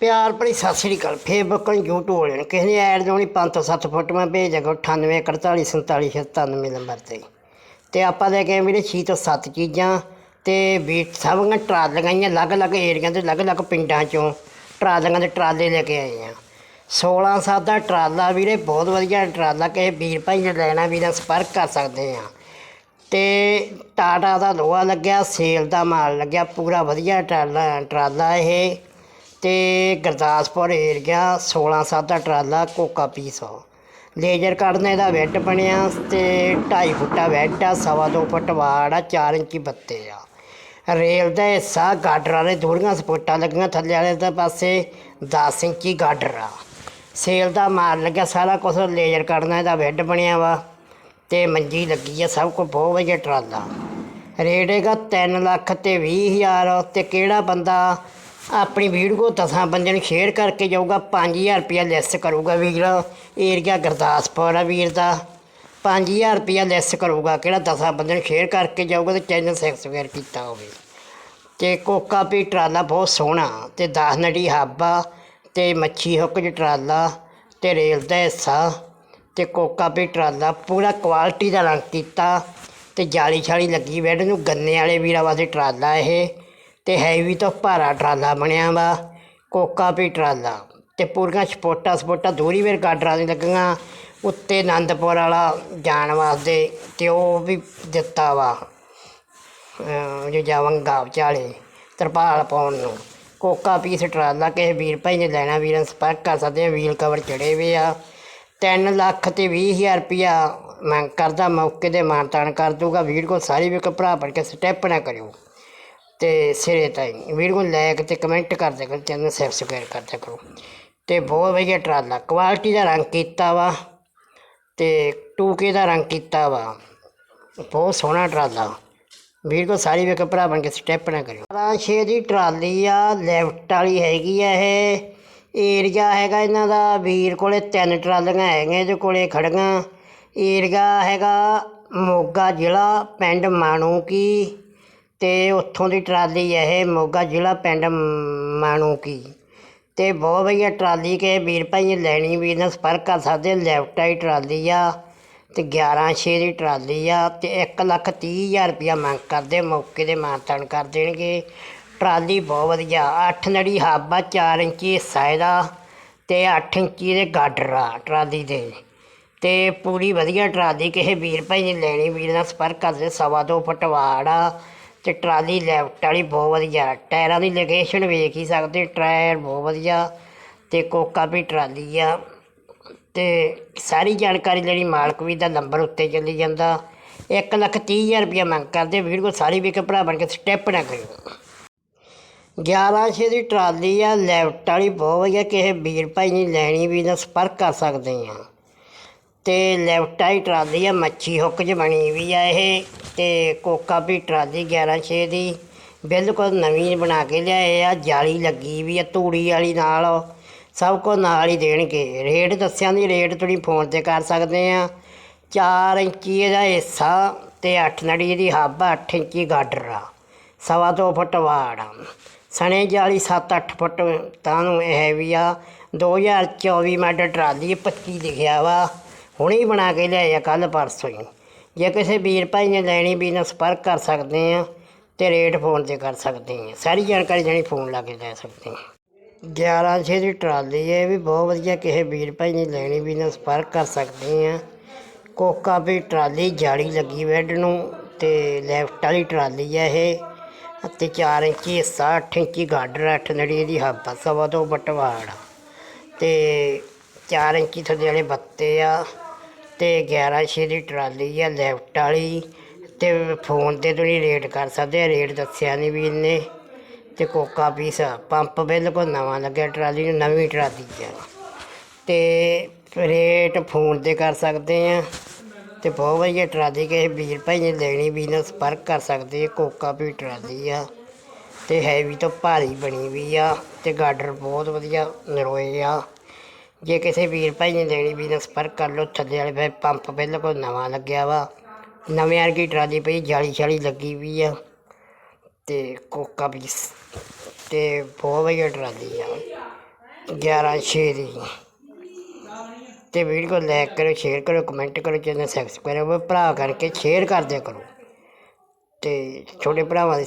ਪਿਆਰ ਭਰੀ ਸਤਿ ਸ੍ਰੀ ਅਕਾਲ। Facebook ਬੱਕਣ YouTube ਵਾਲੇ ਨੇ ਕਿਸੇ ਨੇ ਐਡ ਲਾਉਣੀ 5 ਤੋਂ 7 ਫੁੱਟ ਮੈਂ ਭੇਜ ਜਾਗਾ 98 48 47 97 ਨੰਬਰ ਤੇ। ਤੇ ਆਪਾਂ ਲੈ ਕੇ ਆਏ ਵੀਰੇ 6 ਤੋਂ 7 ਚੀਜ਼ਾਂ ਤੇ ਵੀ ਸਭ ਦੀਆਂ ਟਰਾਲੀਆਂ ਅਲੱਗ-ਅਲੱਗ ਏਰੀਆ ਤੇ ਅਲੱਗ-ਅਲੱਗ ਪਿੰਡਾਂ ਚੋਂ ਟਰਾਲੀਆਂ ਦੇ ਟਰਾਲੇ ਲੈ ਕੇ ਆਏ ਆ 16 ਸਾਲ ਦਾ ਟਰਾਲਾ ਵੀਰੇ ਬਹੁਤ ਵਧੀਆ ਟਰਾਲਾ, ਕਿਸੇ ਵੀਰ ਭਾਈ ਨੇ ਲੈਣਾ, ਵੀਰਾਂ ਸੰਪਰਕ ਕਰ ਸਕਦੇ ਆ ਤੇ ਟਾਟਾ ਦਾ ਲੋਹਾ ਲੱਗਿਆ, ਸੇਲ ਦਾ ਮਾਲ ਲੱਗਿਆ, ਪੂਰਾ ਵਧੀਆ ਟਰਾਲਾ ਟਰਾਲਾ ਇਹ। ਤੇ ਗੁਰਦਾਸਪੁਰ ਏਰੀਆ 16 ਸਾਲ ਦਾ ਟਰਾਲਾ ਕੋਕਾ ਪੀਸ ਆ। ਲੇਜ਼ਰ ਕੱਢਨੇ ਦਾ ਬੈੱਡ ਬਣਿਆ ਤੇ 2.5 ਫੁੱਟਾ ਬੈੱਡ ਆ, ਸਵਾ ਦੋ ਫੁੱਟ ਵਾੜ ਆ 4 ਇੰਚੀ ਬੱਤੇ ਆ। ਰੇਲ ਦਾ ਹਿੱਸਾ ਗਾਡਰ ਵਾਲੇ ਦੂਰੀਆਂ ਸਪੋਰਟਾਂ ਲੱਗੀਆਂ, ਥੱਲੇ ਵਾਲੇ ਦੇ ਪਾਸੇ 10 ਇੰਚੀ ਗਾਡਰ ਆ। ਸੇਲ ਦਾ ਮਾਲ ਲੱਗਿਆ, ਸਾਰਾ ਕੁਝ ਲੇਜ਼ਰ ਕੱਢਣਾ ਦਾ ਬੈੱਡ ਬਣਿਆ ਵਾ ਤੇ ਮੰਜੀ ਲੱਗੀ ਆ, ਸਭ ਕੁਝ ਬਹੁਤ ਵਧੀਆ ਟਰਾਲਾ। ਰੇਟ ਹੈਗਾ 3 ਲੱਖ ਤੇ 20 ਹਜ਼ਾਰ ਤੇ ਕਿਹੜਾ ਬੰਦਾ ਆਪਣੀ ਵੀਡੀਓ ਦਸਾਂ ਬੰਦਿਆਂ ਨੂੰ ਸ਼ੇਅਰ ਕਰਕੇ ਜਾਊਗਾ 5000 ਰੁਪਇਆ ਲੈਸ ਕਰੂਗਾ ਵੀਰ ਏਰੀਆ ਗੁਰਦਾਸਪੁਰ ਆ ਵੀਰ ਦਾ। 5000 ਰੁਪਇਆ ਲੈਸ ਕਰੂਗਾ, ਕਿਹੜਾ ਦਸਾਂ ਬੰਦਿਆਂ ਨੂੰ ਸ਼ੇਅਰ ਕਰਕੇ ਜਾਊਗਾ ਤੇ ਚੈਨਲ ਸਬਸਕ੍ਰਾਈਬ ਕੀਤਾ ਹੋਵੇ। ਤੇ ਕੋਕਾ ਵੀ ਟਰਾਲਾ ਬਹੁਤ ਸੋਹਣਾ, ਤੇ 10 ਨੜੀ ਹਾਬਾ ਤੇ ਮੱਛੀ ਹੁੱਕ ਜ ਟਰਾਲਾ, ਤੇ ਰੇਲ ਦਾ ਹਿੱਸਾ, ਤੇ ਕੋਕਾ ਵੀ ਟਰਾਲਾ ਪੂਰਾ ਕੁਆਲਿਟੀ ਦਾ ਰੰਗ ਕੀਤਾ, ਤੇ ਜਾਲੀ ਛਾਲੀ ਲੱਗੀ ਬੈੱਡ ਨੂੰ, ਗੰਨੇ ਵਾਲੇ ਵੀਰਾਂ ਵਾਸਤੇ ਟਰਾਲਾ ਇਹ। ਤੇ ਹੈਵੀ ਤੋਂ ਭਾਰਾ ਟਰਾਲਾ ਬਣਿਆ ਵਾ, ਕੋਕਾ ਵੀ ਟਰਾਲਾ ਤੇ ਪੂਰੀਆਂ ਸਪੋਟਾ ਸਪੋਟਾ ਦੂਰੀ ਵੇਰ ਗਾਡਰਾਂ ਦੀ ਲੱਗੀਆਂ, ਉੱਤੇ ਆਨੰਦਪੁਰ ਵਾਲਾ ਜਾਣ ਵਾਸਤੇ ਤੇ ਉਹ ਵੀ ਦਿੱਤਾ ਵਾ, ਅਹ, ਜੋ ਜਾਵੰਗਾ ਵਿਚਾਲੇ ਤਰਪਾਲ ਪਾਉਣ ਨੂੰ। ਕੋਕਾ ਪੀਸ ਟਰਾਲਾ ਕਿਸੇ ਵੀਰ ਭਾਈ ਨੇ ਲੈਣਾ, ਵੀਰਾਂ ਸੰਪਰਕ ਕਰ ਸਕਦੇ ਆ ਵੀਲ ਕਵਰ ਚੜੇ ਹੋਏ ਆ। 3 ਲੱਖ ਤੇ 20 ਹਜ਼ਾਰ ਰੁਪਇਆ ਮੰਗ ਕਰਦਾ, ਮੌਕੇ ਦੇ ਮਾਨਤਾਨ ਕਰ ਦੂਗਾ ਵੀਰ ਕੋ ਸਾਰੀ ਵੀ ਭਰਾ ਬਣ ਕੇ ਸਟੈਪ ਨਾ ਕਰਿਓ। ਅਤੇ ਸਿਰੇ ਤਾਈ। ਵੀਡੀਓ ਨੂੰ ਲਾਇਕ ਅਤੇ ਕਮੈਂਟ ਕਰ ਦਿਆ ਕਰੋ ਚੈਨਲ ਸਬਸਕ੍ਰਾਈਬ ਕਰ ਦਿਆ ਕਰੋ। ਅਤੇ ਬਹੁਤ ਵਧੀਆ ਟਰਾਲਾ ਕੁਆਲਿਟੀ ਦਾ ਰੰਗ ਕੀਤਾ ਵਾ ਅਤੇ ਟੂਕੇ ਦਾ ਰੰਗ ਕੀਤਾ ਵਾ। ਬਹੁਤ ਸੋਹਣਾ ਟਰਾਲਾ ਵੀਰ ਕੋ ਸਾਰੀ ਵੇਖ ਭਰਾ ਬਣ ਕੇ ਸਟੈਪ ਨਾ ਕਰਿਓ। ਛੇ ਦੀ ਟਰਾਲੀ ਆ ਲੈਫਟ ਵਾਲੀ ਹੈਗੀ ਆ ਇਹ। ਏਰੀਆ ਹੈਗਾ ਇਹਨਾਂ ਦਾ, ਵੀਰ ਕੋਲੇ ਤਿੰਨ ਟਰਾਲੀਆਂ ਹੈਗੀਆਂ, ਇਹਦੇ ਕੋਲੇ ਖੜੀਆਂ ਏਰੀਆ ਹੈਗਾ ਮੋਗਾ ਜ਼ਿਲ੍ਹਾ, ਪਿੰਡ ਮਾਣੂ ਕੀ ਅਤੇ ਉੱਥੋਂ ਦੀ ਟਰਾਲੀ ਹੈ ਇਹ ਮੋਗਾ ਜ਼ਿਲ੍ਹਾ ਪਿੰਡ ਮਾਣੂ ਕੀ ਤੇ ਬਹੁਤ ਵਧੀਆ ਟਰਾਲੀ ਕਿਸੇ ਵੀਰ ਭਾਈ ਨੇ ਲੈਣੀ ਵੀ ਇਹਨਾਂ ਸੰਪਰਕ ਕਰ ਸਕਦੇ, ਲੈਫਟ ਆਈ ਟਰਾਲੀ ਆ ਅਤੇ ਗਿਆਰਾਂ ਛੇ ਦੀ ਟਰਾਲੀ ਆ ਅਤੇ ਇੱਕ ਲੱਖ ਤੀਹ ਹਜ਼ਾਰ ਰੁਪਇਆ ਮੰਗ ਕਰਦੇ, ਮੌਕੇ ਦੇ ਮਾਨਤਾਨ ਕਰ ਦੇਣਗੇ। ਟਰਾਲੀ ਬਹੁਤ ਵਧੀਆ, ਅੱਠ ਨੜੀ ਹੱਬ ਆ ਚਾਰ ਇੰਚੀ ਹਿੱਸਾ ਇਹਦਾ ਅਤੇ ਅੱਠ ਇੰਚੀ ਦੇ ਗਾਡਰ ਆ ਟਰਾਲੀ ਦੇ। ਅਤੇ ਪੂਰੀ ਵਧੀਆ ਟਰਾਲੀ ਕਿਸੇ ਵੀਰ ਭਾਈ ਨੇ ਲੈਣੀ, ਵੀਰ ਨਾਲ ਸੰਪਰਕ ਕਰਦੇ ਸਵਾ ਦੋ ਫੁੱਟ ਵਾੜ ਆ। ਤੇ ਟਰਾਲੀ ਲੈਫਟ ਵਾਲੀ ਬਹੁਤ ਵਧੀਆ, ਟਾਇਰਾਂ ਦੀ ਲੋਕੇਸ਼ਨ ਵੇਖ ਹੀ ਸਕਦੇ, ਟਾਇਰ ਬਹੁਤ ਵਧੀਆ ਤੇ ਕੋਕਾ ਵੀ ਟਰਾਲੀ ਆ ਤੇ ਸਾਰੀ ਜਾਣਕਾਰੀ ਲੈਣੀ ਮਾਲਕ ਵੀ ਦਾ ਨੰਬਰ ਉੱਤੇ ਚੱਲੀ ਜਾਂਦਾ। 1 ਲੱਖ 30 ਹਜ਼ਾਰ ਰੁਪਇਆ ਮੰਗ ਕਰਦੇ ਵੀਡੀਓ ਸਾਰੀ ਵੀ ਕੇ ਭਰਾ ਬਣ ਕੇ ਸਟੈਪ ਨਾ ਕਰਿਓ। 11 ਛੇ ਦੀ ਟਰਾਲੀ ਆ ਲੈਫਟ ਵਾਲੀ ਬਹੁਤ ਵਧੀਆ, ਕਿਸੇ ਵੀਰ ਭਾਈ ਨੇ ਲੈਣੀ ਵੀ ਨਾਲ ਸੰਪਰਕ ਕਰ ਸਕਦੇ ਆ। ਤੇ ਲੈਫਟ ਆਈ ਟਰਾਲੀ ਆ, ਮੱਛੀ ਹੁੱਕ 'ਚ ਬਣੀ ਵੀ ਆ ਇਹ ਤੇ ਕੋਕਾ ਵੀ ਟਰਾਲੀ 11 ਛੇ ਦੀ। ਬਿਲਕੁਲ ਨਵੀਂ ਬਣਾ ਕੇ ਲਿਆਏ ਆ, ਜਾਲੀ ਲੱਗੀ ਵੀ ਆ ਤੂੜੀ ਵਾਲੀ ਨਾਲ। ਸਭ ਕੁਝ ਨਾਲ ਹੀ ਦੇਣਗੇ। ਰੇਟ ਦੱਸਿਆ ਦੀ ਰੇਟ ਤੁਸੀਂ ਫੋਨ ਤੇ ਕਰ ਸਕਦੇ ਆ। 4 ਇੰਚੀ ਇਹਦਾ ਹਿੱਸਾ ਤੇ 8 ਨੜੀ ਦੀ ਹੱਬ 8 ਇੰਚੀ ਗਾਡਰ ਆ। ਸਵਾ ਦੋ ਫੁੱਟ ਵਾੜ ਆ। ਸਣੇ ਜਾਲੀ 7-8 ਫੁੱਟ ਤਾਂ ਨੂੰ ਇਹ ਵੀ ਆ। 2024 ਮਾਡਲ ਟਰਾਲੀ 25 ਲਿਖਿਆ ਵਾ। ਹੁਣੇ ਬਣਾ ਕੇ ਲਿਆਇਆ ਕੱਲ ਪਰਸੋਂ ਹੀ। ਜੇ ਕਿਸੇ ਵੀਰ ਭਾਈ ਨੇ ਲੈਣੀ ਵੀ ਨਾਲ ਸੰਪਰਕ ਕਰ ਸਕਦੇ ਆ ਤੇ ਰੇਟ ਫੋਨ ਤੇ ਕਰ ਸਕਦੇ ਆ ਸਾਰੀ ਜਾਣਕਾਰੀ ਜਾਣੀ ਫੋਨ ਲਾ ਕੇ ਲੈ ਸਕਦੇ ਆ 11 ਛੇ ਦੀ ਟਰਾਲੀ ਹੈ, ਇਹ ਵੀ ਬਹੁਤ ਵਧੀਆ ਕਿਸੇ ਵੀਰ ਭਾਈ ਨੇ ਲੈਣੀ ਵੀ ਨਾਲ ਸੰਪਰਕ ਕਰ ਸਕਦੇ ਆ ਕੋਕਾ ਵੀ ਟਰਾਲੀ ਜਾਲੀ ਲੱਗੀ ਬੈੱਡ ਨੂੰ ਤੇ ਲੈਫਟ ਵਾਲੀ ਟਰਾਲੀ ਹੈ ਇਹ। ਅਤੇ 4 ਇੰਚੀ ਹਿੱਸਾ 8 ਇੰਚੀ ਗਾਡਰ 8 ਨੜੀ ਦੀ ਹੱਬਾ ਸਵਾ ਤੋਂ ਬਟਵਾੜ ਤੇ 4 ਇੰਚੀ ਥੱਲੇ ਵਾਲੇ ਬੱਤੇ ਆ। ਤੇ 11 ਛੇ ਦੀ ਟਰਾਲੀ ਆ ਲੈਫਟ ਵਾਲੀ ਤੇ ਫੋਨ ਤੇ ਤੁਸੀਂ ਰੇਟ ਕਰ ਸਕਦੇ ਆ, ਰੇਟ ਦੱਸਿਆ ਨਹੀਂ ਵੀ ਇਹਨੇ। ਤੇ ਕੋਕਾ ਪੀਸ ਆ। ਪੰਪ ਬਿਲਕੁਲ ਨਵਾਂ ਲੱਗਿਆ ਟਰਾਲੀ ਨੂੰ, ਨਵੀਂ ਟਰਾਲੀ ਆ। ਤੇ ਰੇਟ ਫੋਨ ਤੇ ਕਰ ਸਕਦੇ ਆ। ਤੇ ਬਹੁਤ ਵਧੀਆ ਟਰਾਲੀ, ਕਿਸੇ ਵੀਰ ਭਾਈ ਨੇ ਲੈਣੀ ਵੀ ਨਾਲ ਸੰਪਰਕ ਕਰ ਸਕਦੇ ਆ, ਕੋਕਾ ਵੀ ਟਰਾਲੀ ਆ। ਤੇ ਹੈਵੀ ਤੋਂ ਭਾਰੀ ਬਣੀ ਵੀ ਆ, ਤੇ ਗਾਰਡਰ ਬਹੁਤ ਵਧੀਆ ਨਰੋਏ ਆ। ਜੇ ਕਿਸੇ ਵੀਰ ਭਾਈ ਨੇ ਲੈਣੀ ਵੀ ਨਾਲ ਸੰਪਰਕ ਕਰ ਲਓ, ਥੱਲੇ ਵਾਲੇ ਫਿਰ ਪੰਪ ਬਿਲਕੁਲ ਨਵਾਂ ਲੱਗਿਆ ਵਾ। ਨਵੇਂ ਵਰਗੀ ਟਰਾਲੀ ਪਈ, ਜਾਲੀ ਛਾਲੀ ਲੱਗੀ ਵੀ ਆ। ਤੇ ਕੋਕਾ ਵੀ ਤੇ ਬਹੁਤ ਵਧੀਆ ਟਰਾਲੀ ਆ। 11 ਛੇ ਦੀ। ਤੇ ਵੀਡੀਓ ਲਾਈਕ ਕਰੋ ਸ਼ੇਅਰ ਕਰੋ ਕਮੈਂਟ ਕਰੋ, ਚੈਨਲ ਸਬਸਕ੍ਰਾਈਬ ਕਰੋ, ਭਰਾ ਕਰਕੇ ਸ਼ੇਅਰ ਕਰ ਦਿਆ ਕਰੋ। ਤੇ ਛੋਟੇ ਭਰਾਵਾਂ ਦੀ